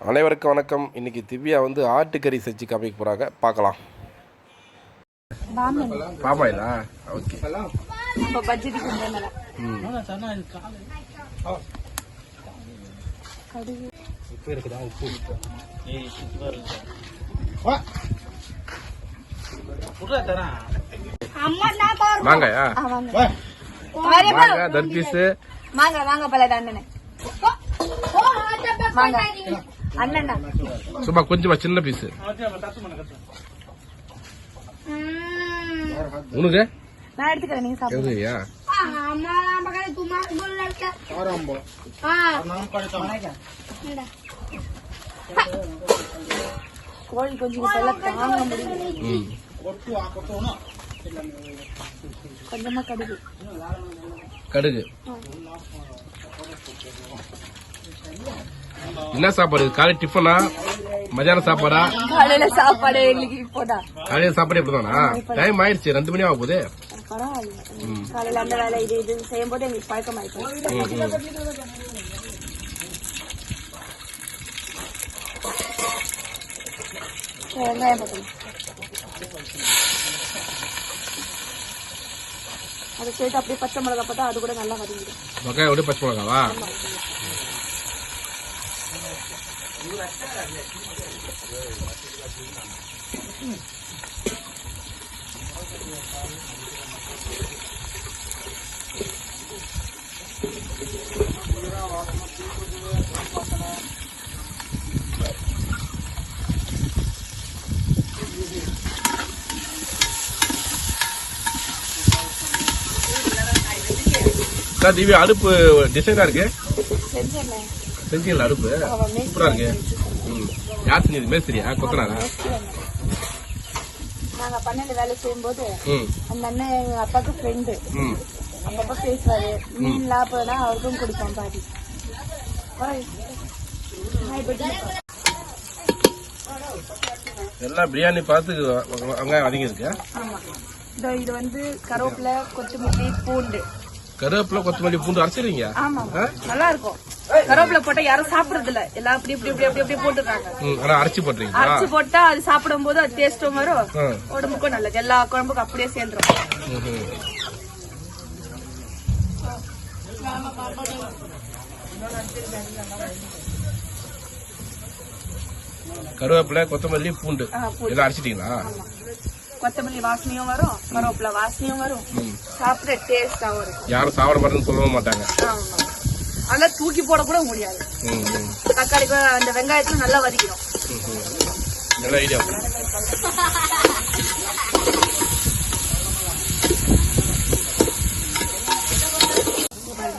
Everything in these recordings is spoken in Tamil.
அனைவருக்கும் வணக்கம். இன்னைக்கு திவ்யா வந்து ஆட்டுக்கறி செஞ்சு காமிக்க போறாங்க. பார்க்கலாம். பாமாயிலா ஓகே. மாங்காயா? ஆ, வாங்க. வரேன் பா. மாங்காய். அண்ணன்டா. சும்மா கொஞ்சமா சின்ன பீஸு உனக்கு? நான் எடுத்துக்கிறேன் நீங்க சாப்பிடுங்க. கோழி கொஞ்சம் தாங்க ம். கொஞ்சமா கடுகு. கடுகு. என்ன சாப்பாடு? காலை டிஃபனா? மதியான சாப்பாடா? காலையில சாப்பாடு எங்களுக்கு இப்போதா காலையில சாப்பாடு எப்படிதானா டைம் ஆயிடுச்சு. ரெண்டு மணி ஆக போகுது. காலையில அந்த வேலை இது இது செய்யும் போது எங்களுக்கு பழக்கம் வெங்காயம் அதை சேர்த்து அப்படியே பச்சை மிளகா போட்டா அது கூட நல்லா வதங்கிடும். வெங்காயம் விட பச்சை மிளகாவா? அக்கா, திவ்யா அடுப்பு டிசைனா இருக்கு? செஞ்சிடல அடுப்பு? சூப்பரா இருக்கு. ம். யார் செஞ்சது? மேஸ்திரியா? கொத்தனாரா? நாங்க பன்னெண்டு வேலை செய்யும்போது அந்த அண்ணன் எங்க அப்பாவுக்கு ஃப்ரெண்டு ம். அப்பப்ப பேசுவாரு. மீன்லாம் போனா அவருக்கும் கொடுப்போம் பட்டி. எல்லாம் பிரியாணி பார்த்து வெங்காயம் அதிகம் இருக்கு? ஆமா. இதோ வந்து கருவேப்பிலை கொத்தமல்லி பூண்டு. கருவேப்பிலை கொத்தமல்லி பூண்டு அரைச்சிருவீங்க ஆமா. நல்லா இருக்கும். கருவேப்பிலை போட்டா யாரும் சாப்பிடுறது இல்ல எல்லாம் அப்படி இப்படி இப்படி அப்படி அப்படியே போட்டுருக்காங்க அரைச்சி போட்டுறீங்களா அரைச்சு போட்டா அது சாப்பிடும் போது அது டேஸ்டும் வரும். உடம்புக்கும் நல்லது. எல்லா குழம்புக்கும் அப்படியே சேர்ந்துரும். கருவேப்பிலை கொத்தமல்லி பூண்டு. எல்லாம் அரைச்சிட்டீங்களா? கொத்தமல்லி வாசனையும் வரும். கருவேப்பிலை வாசனையும் வரும். சாப்பிட டேஸ்டாவும் இருக்கும். யாரும் சாப்பிட மாட்டேன்னு சொல்லவும் மாட்டாங்க. அதெல்லாம் தூக்கி போட கூட முடியாது. தக்காளி கூட அந்த வெங்காயத்துல நல்லா வதக்கணும் ம்ஹும். நல்ல ஐடியா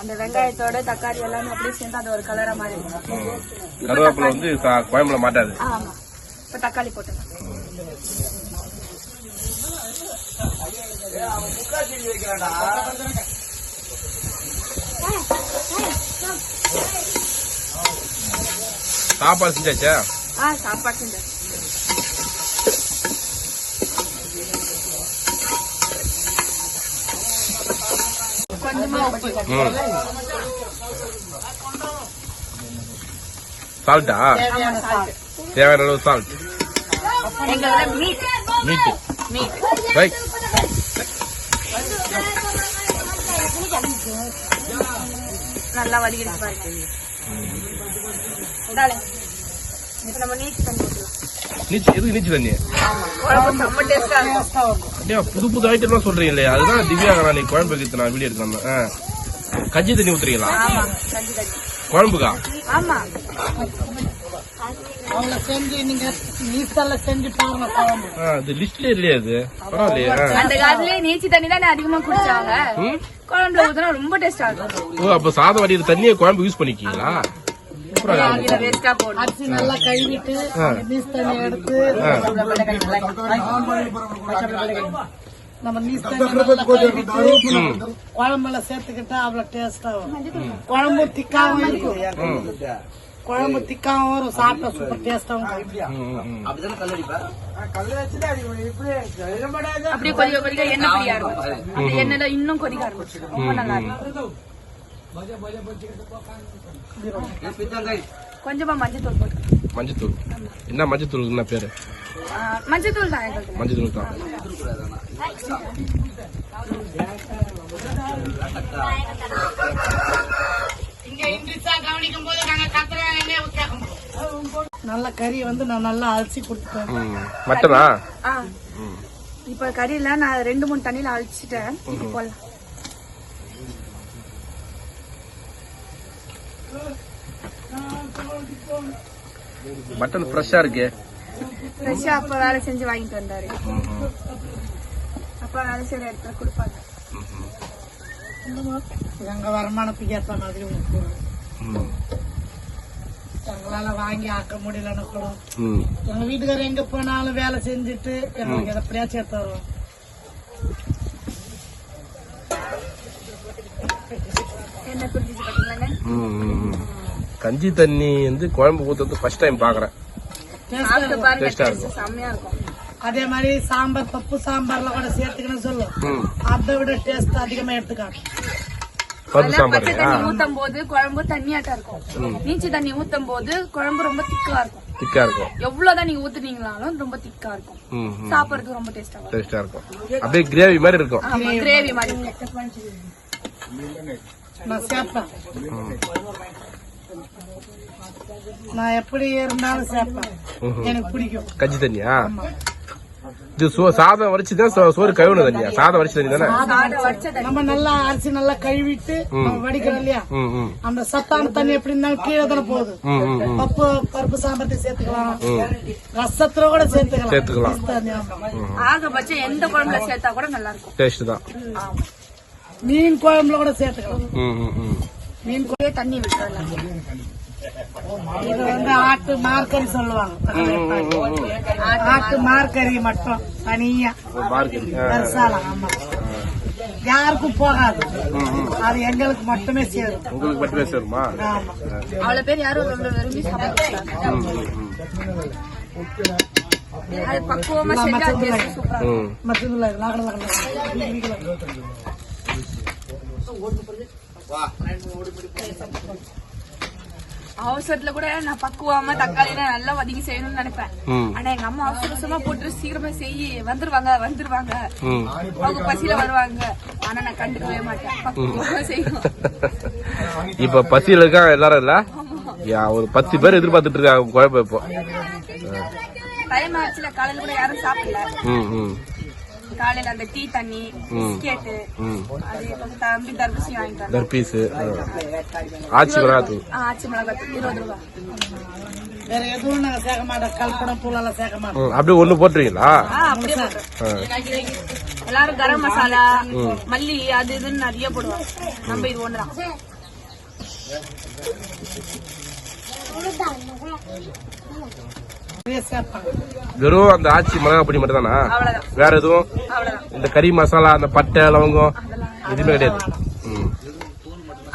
அந்த வெங்காயத்தோட தக்காளி எல்லாமே அப்படியே சேர்ந்து அது ஒரு கலரா மாதிரி கருவேப்பிலை வந்து குழம்புல மாட்டாது. ஆமா. இப்ப தக்காளி போட்டுங்க சாப்பாடு செஞ்சாச்சா ஆ சாப்பாடு செஞ்சு கொஞ்சமா உப்பு ம் சால்ட்டா ஆமா salt. தேவையான அளவு சால்ட் எங்களோட மீட் மீட்டு மீட் ரைட் நல்லா வடிகடிச்சு பாருங்க. இப்ப நம்ம நீச்சு எதுக்கு நீச்சு தண்ணி அப்படியே புது புது ஐட்டம்லாம் சொல்றீங்களே. அதுதான் திவ்யா நான் குழம்பு வைக்கிறது நான் வீடியோ எடுக்கலாம் ஆ. கஞ்சி தண்ணி ஊத்துறீங்களா? ஆமா. கஞ்சி கஞ்சி குழம்புக்கா? ஆமா. அவங்க செஞ்சு நீங்க நீச்சல்ல செஞ்சு பாருங்க குழம்பு. ஆ, இது லிஸ்ட்ல இல்லையா இது பரவாயில்லையே ஆ. அந்த காலத்துலயே நீச்சி தண்ணி தானே அதிகமா குடிச்சாங்க? குழம்புல ஊத்துனா ரொம்ப டேஸ்டா இருக்கும். ஓ அப்ப சாதம் வடிக்கிற தண்ணியை குழம்பு யூஸ் பண்ணிக்கீங்களா? அரிசி நல்லா கழுவிட்டு நீஸ் தண்ணி எடுத்து நம்ம நீஸ் குழம்புல சேர்த்துக்கிட்டா அவ்வளவு டேஸ்டா வரும். குழம்பு திக்காவும் இருக்கும். குழம்பு திக்காவும் வரும் சாப்பிட்டா சூப்பர் டேஸ்டாவும். அப்படியே? கொதிக்க கொதிக்க எண்ணெய் பிரியா இருக்கும் அந்த எண்ணெயில இன்னும் கொதிக்க ஆரம்பிச்சிடும் ரொம்ப நல்லா இருக்கும். கொஞ்சமா மஞ்சத்தூள் போட்டு. மஞ்சத்தூள். என்ன மஞ்சத்தூள் என்ன பேரு மஞ்சத்தூள் தான் எங்களுக்கு. மஞ்சத்தூள் தான். இங்க இங்கிலீஷா கவனிக்கும் போது நாங்க கத்துறாங்க கேட்கும் நல்ல கறி வந்து நான் நல்லா அலசி கொடுத்துட்டேன். மட்டனா ஆ. இப்ப கறியில நான் ரெண்டு மூணு தண்ணியில அழிச்சிட்டேன் போடலாம் மட்டன் ஃப்ரெஷ்ஷா இருக்கு. ஃப்ரெஷ்ஷா அப்ப வேலை செஞ்சு வாங்கிட்டு வந்தாரு. அப்ப வேலை செய்யற இடத்துல கொடுப்பாங்க. எங்க வருமானத்துக்கு ஏற்ற மாதிரி உங்களுக்கு ம். எங்களால வாங்கி ஆக்க முடியலன்னு கூட ம். எங்க வீட்டுக்காரர் எங்க போனாலும் வேலை செஞ்சுட்டு எங்களுக்கு எதை எப்படியாச்சும் எடுத்து வருவோம் என்ன புரிஞ்சுச்சு பாத்தீங்களாங்க? ம், ம், ம். கஞ்சி தண்ணி வந்து குழம்பு ஊத்துறது ஃபர்ஸ்ட் டைம் பாக்குறேன். டேஸ்டா taste செம்மையா இருக்கும். அதே மாதிரி சாம்பார் பப்பு சாம்பார்ல கூட சேர்த்துக்கணும்னு சொல்லு. ம். அதை விட டேஸ்ட் அதிகமா எடுத்துக்காட்டு பருப்பு அதெல்லாம் பச்சை தண்ணி ஊத்தும் போது குழம்பு தண்ணியாட்டா இருக்கும். நீச்சி தண்ணி ஊத்தும் போது குழம்பு ரொம்ப திக்கா இருக்கும். திக்கா இருக்கும். எவ்வளவுதான் நீங்க ஊத்துனீங்களாலும் ரொம்ப திக்கா இருக்கும். சாப்பிடறதுக்கு ரொம்ப டேஸ்டா இருக்கும் டேஸ்டா இருக்கும். அப்படியே கிரேவி மாதிரி இருக்கும். கிரேவி மாதிரி. நான் சேர்ப்பேன். நான் எப்படி இருந்தாலும் சேர்ப்பேன். எனக்கு பிடிக்கும். கஞ்சி தண்ணியா? இது சோ- சாதம் வடிச்சுதான் சோ- சோறு கழுவுன தண்ணியா? சாதம் வடிச்ச தண்ணி தானே? நம்ம நல்லா அரிசி நல்லா கழுவிட்டு நம்ம வடிக்கிறோம் இல்லையா? அந்த சத்தான தண்ணி எப்படி இருந்தாலும் கீழே தானே போகுது. பப்பு பருப்பு சாம்பார்த்தி சேர்த்துக்கலாம். ரசத்துல கூட சேர்த்துக்கலாம். சேர்த்துக்கலாம். ஆகபட்சம் எந்த குழம்புல சேர்த்தா கூட நல்லா இருக்கும் டேஸ்ட் தான். மீன் குழம்புல கூட சேர்த்துக்கலாம். மீன் அப்படியே தண்ணி விட்டுறலாம். இது வந்து ஆட்டு மார்க்கறி சொல்லுவாங்க. ஆட்டு மார்க்கறி மட்டும் தனியா. பெருசாலாம் ஆமா. யாருக்கும் போகாது. அது எங்களுக்கு மட்டுமே சேரும். உங்களுக்கு மட்டுமே சேருமா? அவ்வளவு பேர் யாரும் ரொம்ப விரும்பி பக்குவமா செஞ்சா டேஸ்ட் சூப்பரா இருக்கும். அவசரத்துல கூட நான் பக்குவமா தக்காளி நல்லா வதக்கி செய்யணும்னு நினைப்பேன். ஆனா எங்க அம்மா அவசர அவசரமா போட்டு சீக்கிரமா செய்யி வந்துருவாங்க வந்துருவாங்க. அவங்க பசியில வருவாங்க. ஆனா நான் கண்டுக்கவே மாட்டேன். பக்குவமா செய்யணும். இப்ப பசியில இருக்கா எல்லாரும் இல்ல? ஒரு பத்து பேர் எதிர்பார்த்துட்டு இருக்காங்க குழம்பு இப்போ. டைம் ஆச்சுல காலையில கூட யாரும் சாப்பிடல. காலையில அந்த டீ தண்ணி பிஸ்கெட்டு ம். அது தம்பி தர்பூசி வாங்கிட்டு தர்பீஸ் ஆச்சி மிளகாத்தூள். ஆச்சி மிளகாய் இருபது ரூபா. வேற எதுவும் நாங்க சேர்க்க மாட்டோம். கல்படம் பூலெல்லாம் சேர்க்க மாட்டோம். அப்படியே ஒண்ணு போட்டுருவீங்களா. எல்லாரும் கரம் மசாலா மல்லி அது இதுன்னு நிறைய போடுவாங்க நம்ம இது ஒண்ணுதான் வெறும் அந்த ஆச்சி மிளகா பொடி மட்டும் தானா வேற எதுவும்? இந்த கறி மசாலா அந்த பட்டை லவங்கம் எதுவுமே கிடையாது.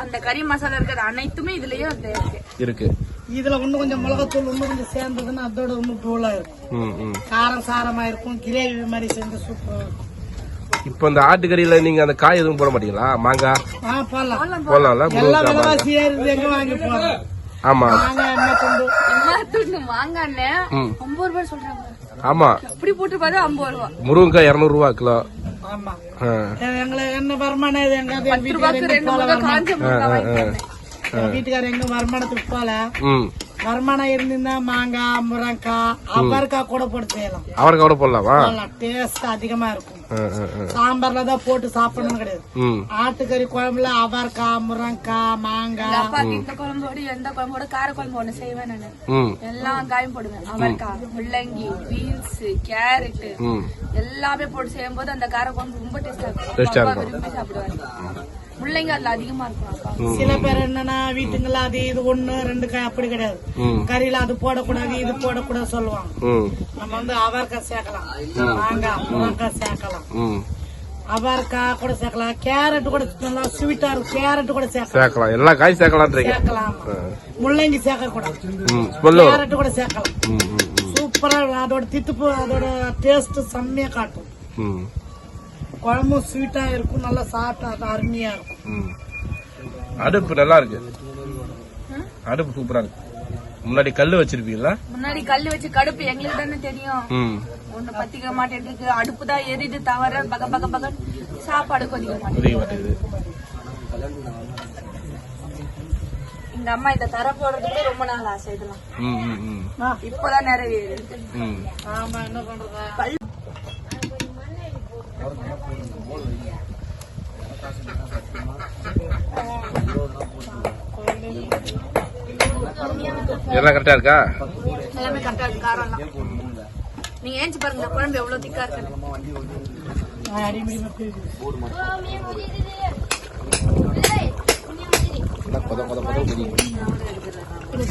அந்த கறி மசாலா இருக்கிறது அனைத்துமே இதுலயே இருக்கு. இருக்கு. இதுல இன்னும் கொஞ்சம் மிளகாத்தூள் இன்னும் கொஞ்சம் சேர்ந்ததுன்னா அதோட இன்னும் தூளா இருக்கும் காரம் சாரமா இருக்கும் கிரேவி மாதிரி செஞ்சு சூப்பரா இருக்கும். இப்போ இந்த ஆட்டுக்கறியில நீங்க அந்த காய் எதுவும் போட மாட்டீங்களா? மாங்காய்? போடலாம்ல எல்லா விலைவாசி ஏறுது எங்க வாங்கி போறோம் ஆமா. ஆமா. எப்படி போட்டு பாரு ஐம்பது ரூபா முருங்கக்காய் இருநூறு ரூபா கிலோ. ஆமா. ஆ. எங்களுக்கு என்ன வருமானம் இது? எங்க வருமானத்துக்கு போல வருமானம். இருந்திருந்தா மாங்காய் முருங்காய் அவரைக்காய் கூட போட்டு செய்யலாம். அவரைக்காய் கூட போடலாமா? டேஸ்ட் அதிகமா இருக்கும். சாம்பார்ல தான் போட்டு சாப்பிடணும்னு கிடையாது. ஆட்டுக்கறி குழம்புல அவரைக்காய் முருங்காய் மாங்காய். அப்பாக்கு இந்த குழம்போட எந்த குழம்போட கார குழம்பு ஒண்ணு செய்வேன் நானு. எல்லா காயும் போடுவேன். அவரைக்காய் முள்ளங்கி பீன்ஸ் கேரட் எல்லாமே போட்டு செய்யும் போது அந்த கார குழம்பு ரொம்ப டேஸ்டா இருக்கும். விரும்பி சாப்பிடுவாரு. முள்ளங்கி அதுல அதிகமா இருக்கும் சில பேர் என்னன்னா வீட்டுங்கள அது இது ஒண்ணு ரெண்டு காய் அப்படி கிடையாது. கறியில அது போடக்கூடாது இது போடக்கூடாது சொல்லுவாங்க. நம்ம வந்து அவரைக்காய் சேர்க்கலாம். மாங்காய் முருங்காய் சேர்க்கலாம். அவரைக்காய் கூட சேர்க்கலாம். கேரட் கூட நல்லா ஸ்வீட்டா இருக்கும். கேரட் கூட சேர்க்கலாம். சேர்க்கலாம். எல்லா காய் சேர்க்கலான்றீங்க சேர்க்கலாம். முள்ளங்கி சேர்க்க கூடாது வரும் கேரட் கூட சேர்க்கலாம். சூப்பரா. அதோட தித்துப்பு அதோட டேஸ்ட் செம்மையா காட்டும். குழம்பும் ஸ்வீட்டா இருக்கும் நல்லா சாப்பிட்டா அது அருமையா இருக்கும். ம். அடுப்பு நல்லா இருக்கு. அடுப்பு சூப்பரா இருக்கு. முன்னாடி கல்லு வச்சிருப்பீங்களா? முன்னாடி கல்லு வச்சு கடுப்பு எங்களுக்கு தானே தெரியும். ம். ஒண்ணு பத்திக்க மாட்டேங்குது அடுப்பு தான் எரியுது தவிர பக பக பக. சாப்பாடு கொதிக்க மாட்டேங்குது. எங்க அம்மா இத தர போடுறதுக்கு ரொம்ப நாள் ஆசை இதெல்லாம். ம் ம் ம். இப்பதான் ம். ஆமா என்ன பண்றது? எல்லாம் கரெக்டா இருக்கா? எல்லாமே கரெக்டா இருக்கு. காரம் நீங்க ஏஞ்சி பாருங்க இந்த குழம்பு எவ்வளவு திக்கா இருக்கு.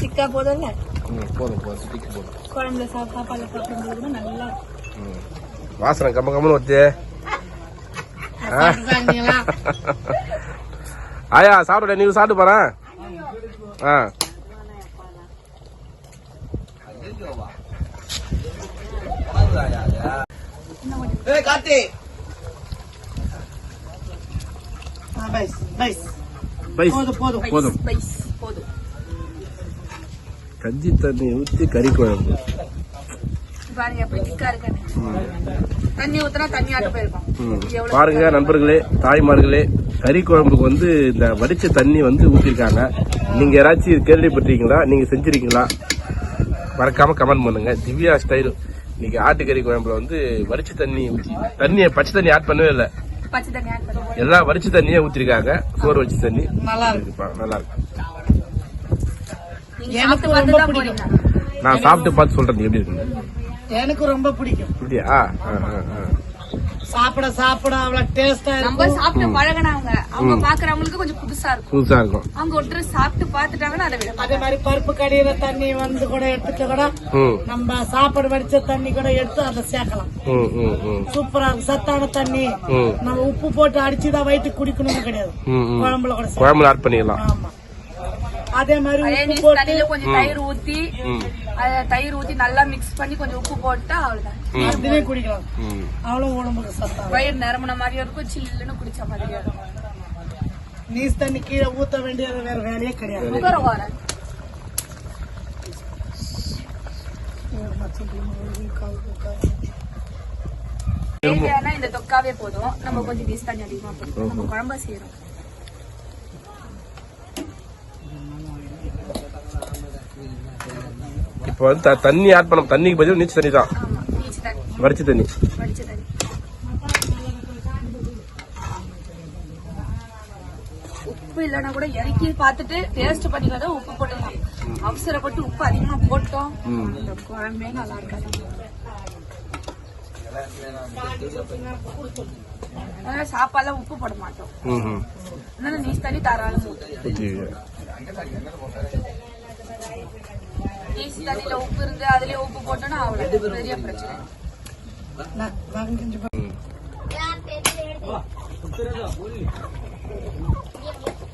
திக்கா போதும்ல போதும் போதும் குழம்புல சாப்பிடும்போது நல்லா வாசனை கம்ம கம்மன்னு வருது. ஆயா சாப்பிட நீங்க சாப்பிட்டு போறேன் ஆ. போதும் கஞ்சி தண்ணி ஊற்றி கறி குழம்பு. பாருங்க எப்படி திக்கா இருக்குன்னு. தண்ணி ஊத்துனா தண்ணி ஆட்டு போயிருக்கும். ம். இது எவ்வளவு பாருங்க நண்பர்களே தாய்மார்களே கறி குழம்புக்கு வந்து இந்த வடிச்ச தண்ணி வந்து ஊத்திருக்காங்க. நீங்க யாராச்சும் கேள்விப்பட்டிருக்கீங்களா? நீங்க செஞ்சிருக்கீங்களா? மறக்காம கமெண்ட் பண்ணுங்க. திவ்யா ஸ்டைல் இன்னைக்கு ஆட்டுக்கறி குழம்புல வந்து வடிச்ச தண்ணி ஊத்தி தண்ணியை பச்சை தண்ணி ஆட் பண்ணவே இல்லை. பச்சை தண்ணி ஆட் பண்ணுவோம் எல்லாம் வடிச்ச தண்ணியே ஊத்திருக்காங்க. சோறு வச்ச தண்ணி. நல்லா இருக்கு. நல்லா நான் சாப்பிட்டு பார்த்து சொல்றேன் எப்படி இருக்குன்னு எனக்கு ரொம்ப பிடிக்கும். அப்படியா. சாப்பிட சாப்பிட அவ்வளவு டேஸ்டா நம்ம சாப்பிட்டு பழகினவங்க அவங்க பாக்குறவங்களுக்கு கொஞ்சம் புதுசா இருக்கும். புதுசா இருக்கும். அவங்க ஒருத்தர் சாப்பிட்டு பார்த்துட்டாங்கன்னா அதை விட அதே மாதிரி பருப்பு கடியில தண்ணி வந்து கூட எடுத்துட்டு கூட நம்ம சாப்பாடு வடிச்ச தண்ணி கூட எடுத்து அதை சேர்க்கலாம். சூப்பரா இருக்கும். சத்தான தண்ணி. நம்ம உப்பு போட்டு அடிச்சுதான் வயிற்றுக்கு குடிக்கணும்னு கிடையாது. குழம்புல கூட. குழம்புல ஆட் பண்ணிடலாம். ஆமா. அதே மாதிரி உப்பு போட்டு கொஞ்சம் தயிர் ஊத்தி தயிர் ஊத்தி நல்லா மிக்ஸ் பண்ணி கொஞ்சம் உப்பு போட்டா அவ்வளவுதான். அதுவே குடிக்கலாம். அவ்வளவு உடம்புக்கு சத்தான வயிறு நிரம்பின மாதிரியும் இருக்கும் சில்லுன்னு குடிச்ச மாதிரியும் இருக்கும். நீஸ் தண்ணி கீழே ஊத்த வேண்டியது வேற வேலையே கிடையாது. இந்த தொக்காவே போதும். நம்ம கொஞ்சம் பீஸ் தண்ணி அதிகமா போதும் நம்ம குழம்பா செய்யறோம் இப்போ வந்து தண்ணி ஆட் பண்ண தண்ணிக்கு பதில் நீச்சல் தண்ணி தான். வடிச்ச தண்ணி. உப்பு இல்லைன்னா கூட இறக்கி பார்த்துட்டு டேஸ்ட் பண்ணிக்காத உப்பு போட்டுக்கலாம். அவசரப்பட்டு உப்பு அதிகமா போட்டோம். குழம்பே நல்லா இருக்காது. அதனால சாப்பாடுல உப்பு போட மாட்டோம். நீஸ் தண்ணி தாராளம் நீஸ் தண்ணியில உப்பு இருந்து அதுலயே உப்பு போட்டோம்னா அவ்வளவு. பெரிய பிரச்சனை.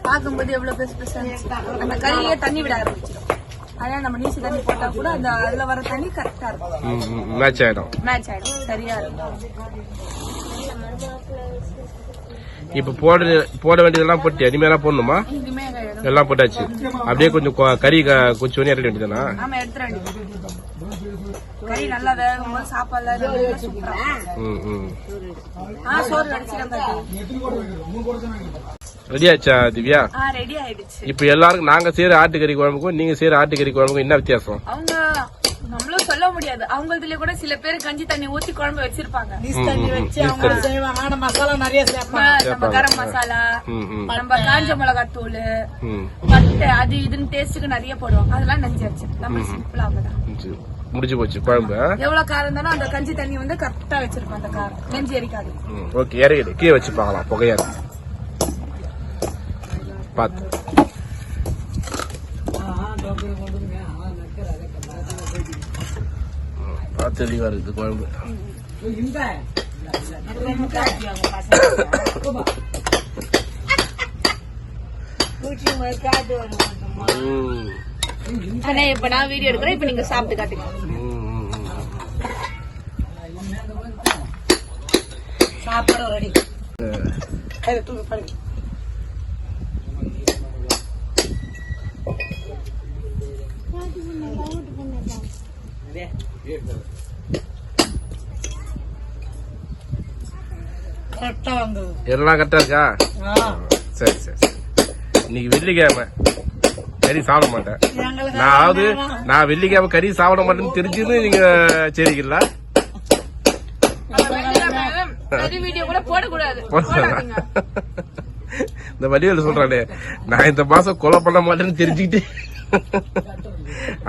பார்க்கும்போது எவ்வளவு பெருசு பெருசா அந்த கறியே தண்ணி விட ஆரம்பிச்சிடும் அதனால நம்ம நீச்சு தண்ணி போட்டா கூட அந்த அதுல வர தண்ணி கரெக்டா இருக்கும். மேட்ச் ஆயிடும். மேட்ச் ஆயிடும். சரியா இருக்கும். இப்போ போட போட வேண்டியதெல்லாம் போட்டு இனிமேலாம் போடணுமா. எல்லாம் போட்டாச்சு. அப்படியே கொஞ்சம் கறி கொஞ்சம் இறக்க வேண்டியதானா கறி நல்லா வேகும் போது சாப்பாடுல ரெடி ஆச்சா திவ்யா? ஆ ரெடி ஆயிடுச்சு. இப்போ எல்லாருக்கும் நாங்க செய்யற ஆட்டுக்கறி குழம்புக்கும் நீங்க செய்யற ஆட்டுக்கறி குழம்புக்கும் என்ன வித்தியாசம்? நம்மளும் சொல்ல முடியாது. அவங்களதுலயே கூட சில பேர் கஞ்சி தண்ணி ஊத்தி குழம்பு வச்சிருப்பாங்க. தண்ணி வச்சு அவங்க செய்வாங்க. ஆனா மசாலா நிறைய சேர்ப்பாங்க. நம்ம கரம் மசாலா நம்ம காஞ்ச மிளகாய் தூள் பட்டை அது இதுன்னு டேஸ்ட்டுக்கு நிறைய போடுவாங்க. அதெல்லாம் நெஞ்சு அரிச்சு நம்ம சிம்பிளா அவ்வளவுதான். முடிஞ்சு போச்சு குழம்பு? எவ்வளவு காரம் இருந்தாலும் அந்த கஞ்சி தண்ணி வந்து கரெக்டா வச்சிருக்கோம் அந்த காரம். நெஞ்சு எரிக்காது. ஓகே இறங்கிடு கீழே வச்சு பார்க்கலாம் புகையா இருக்கு. பார்த்து ம், பார்த்து தெளிவா இருக்குது குழம்பு. ஆனா இப்ப நான் வீடியோ எடுக்கிறேன். இப்ப நீங்க சாப்பிட்டு காட்டுங்க. சாப்பாடு ரெடி. கரெக்டா வந்தது. எல்லாம் கரெக்டா இருக்கா. சரி சரி சரி. இன்னைக்கு வெள்ளிக்கிழமை. கறி சாப்பிட மாட்டேன். நான் அதாவது நான் வெள்ளிக்கிழமை கறி சாப்பிட மாட்டேன்னு தெரிஞ்சுன்னு நீங்க சரிங்களா இந்த வடிவேல் சொல்றானே நான் இந்த மாசம் கொலை பண்ண மாட்டேன்னு தெரிஞ்சுக்கிட்டு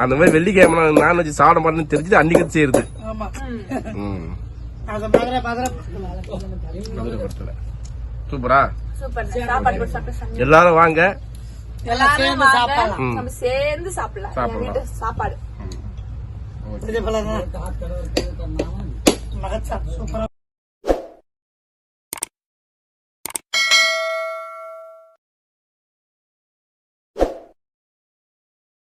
அந்த மாதிரி வெள்ளிக்கிழமை நான் நான்வெஜ் சாப்பிட மாட்டேன்னு தெரிஞ்சுட்டு அன்னைக்கு செய்யுது சூப்பரா? சூப்பர். சாப்பாடு போட்டு சாப்பிட்டு செம்ம. எல்லாரும் வாங்க. சேர்ந்து சாப்பிடலாம். சாப்பாடு. சூப்பரா